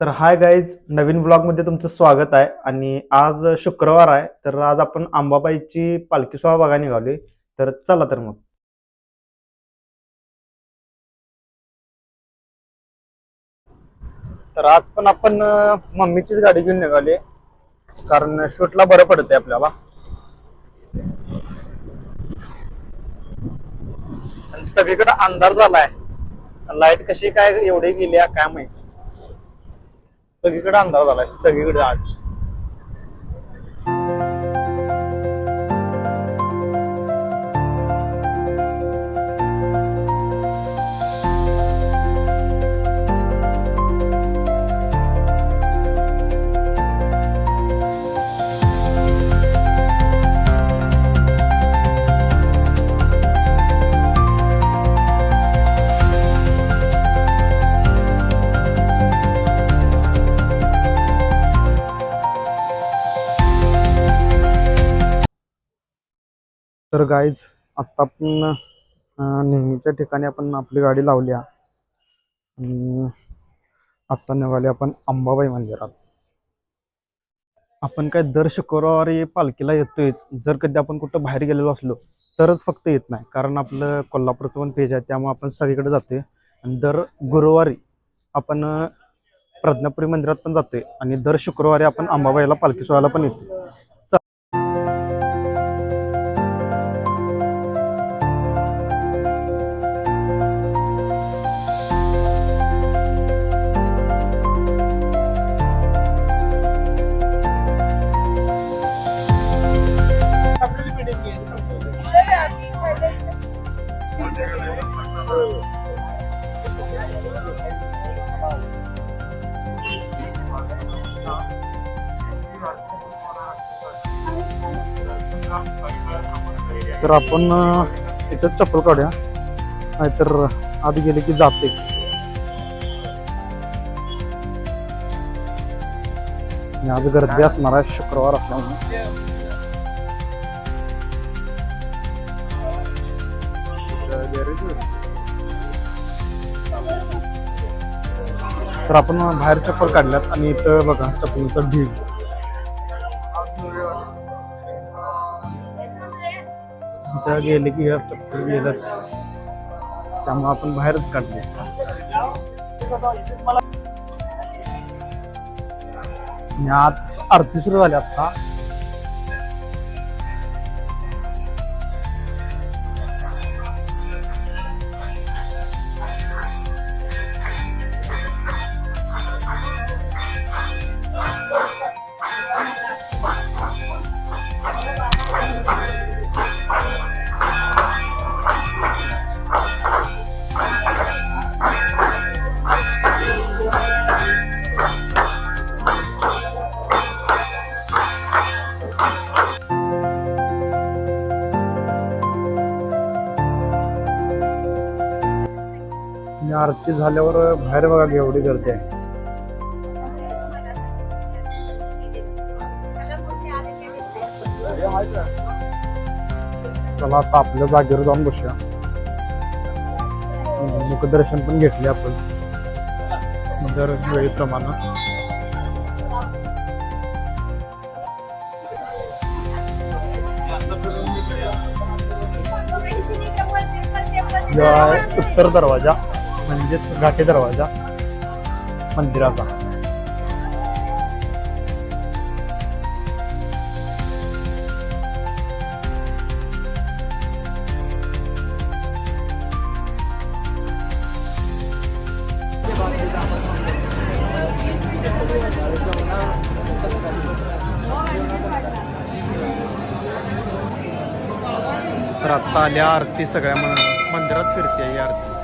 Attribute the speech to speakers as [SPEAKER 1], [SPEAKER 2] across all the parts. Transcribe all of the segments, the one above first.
[SPEAKER 1] तर hi guys नवीन ब्लॉगमध्ये तुमचं स्वागत आहे. आणि आज शुक्रवार आहे तर आज आपण आंबाबाईची पालखी सोहळा बघायला निघाली तर चला तर मग. तर आज पण आपण मम्मीचीच गाडी घेऊन निघाली कारण शूटला बरं पडतंय आपल्याला. सगळीकडे अंधार झालाय. लाइट कशी काय एवढी गेली काय माहिती. सगळीकडे अंधार झालाय सगळीकडे आज. तर गाईज आत्ता आपण नेहमीच्या ठिकाणी आपण आपली गाडी लावली आणि आत्ता निघाली आपण अंबाबाई मंदिरात. आपण काय दर शुक्रवारी पालखीला येतोयच. जर कधी आपण कुठं बाहेर गेलेलो असलो तरच फक्त येत नाही. कारण आपलं कोल्हापूरचं पण पेज आहे त्यामुळे आपण सगळीकडे जातोय. आणि दर गुरुवारी आपण प्रज्ञापुरी मंदिरात पण जातोय. आणि दर शुक्रवारी आपण अंबाबाईला पालखी सोहळ्याला पण येतो तर आपण इथं चप्पल काढूया. नाहीतर आधी गेले की जाते. आज गर्दी असणार आहे शुक्रवार असल्यामुळे तर आपण बाहेर चप्पल काढल्यात आणि इथं बघा चप्पलीचा ढीग इथं गेले की चप्पल गेलंच त्यामुळे आपण बाहेरच काढले. आणि आत आरती सुरू झाली आता. झाल्यावर बाहेर बघा एवढी गर्दी आहे. चला आता आपल्या जागेवर जाऊन बसूया. मुखदर्शन पण घेतले आपण. दर वेळेप्रमाणे उत्तर दरवाजा. म्हणजेच घाटे दरवाजा मंदिराचा. तर आत्ता आल्या आरती सगळ्या मंदिरात फिरते ही आरती.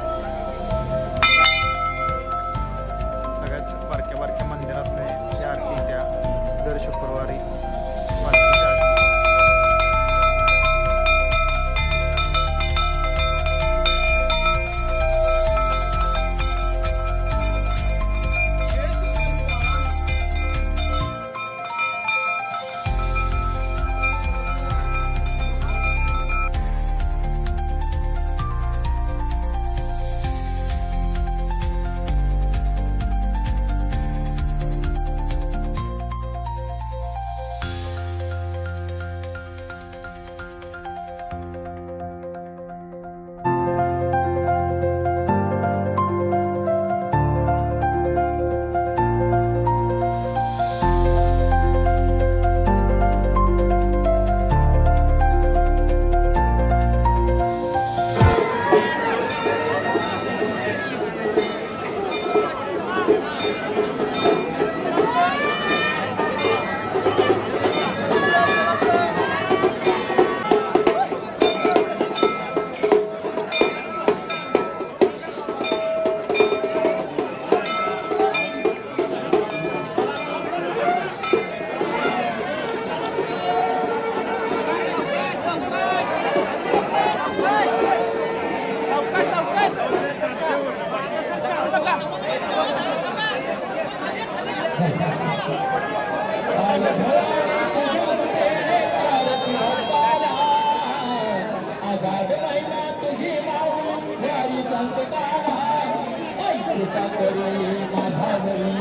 [SPEAKER 2] करुणी माझ्यावरी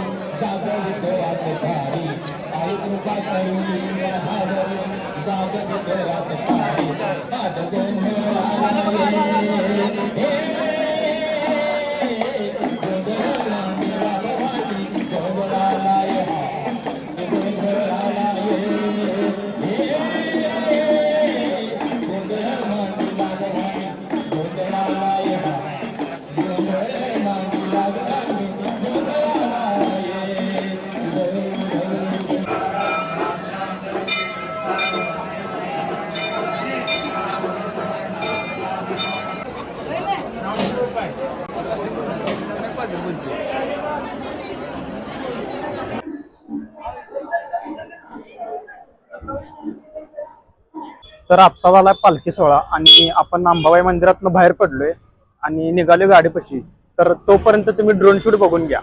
[SPEAKER 2] जागवित रात सारी आई कृपा करुणी माझ्यावरी जागवित रात सारी आज गोंधळाला हे,
[SPEAKER 1] तर आत्ता झाला पालखी सोहळा आणि आपण अंबाबाई मंदिरातनं बाहेर पडलोय आणि निघालोय गाडीपाशी. तर तोपर्यंत तुम्ही ड्रोन शूट बघून घ्या.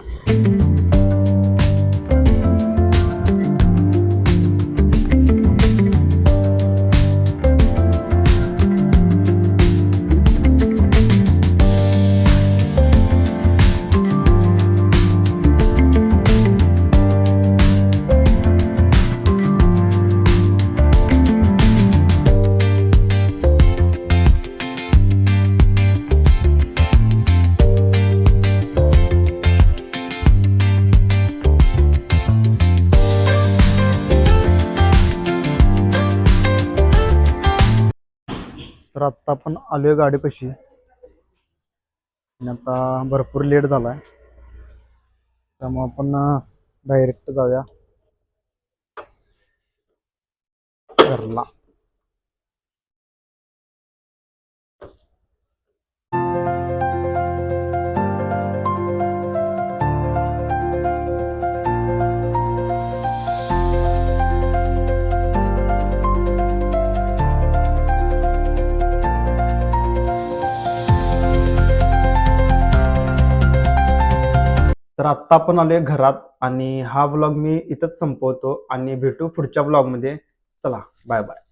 [SPEAKER 1] तर आत्ता आपण आहे गाडीपाशी. आणि आता भरपूर लेट झाला आहे त्यामुळं आपण डायरेक्ट जाऊया. घरला. आत्ता आपण आलोय घरात आणि हा व्लॉग मी इथंच संपवतो आणि भेटू पुढच्या व्लॉगमध्ये चला बाय बाय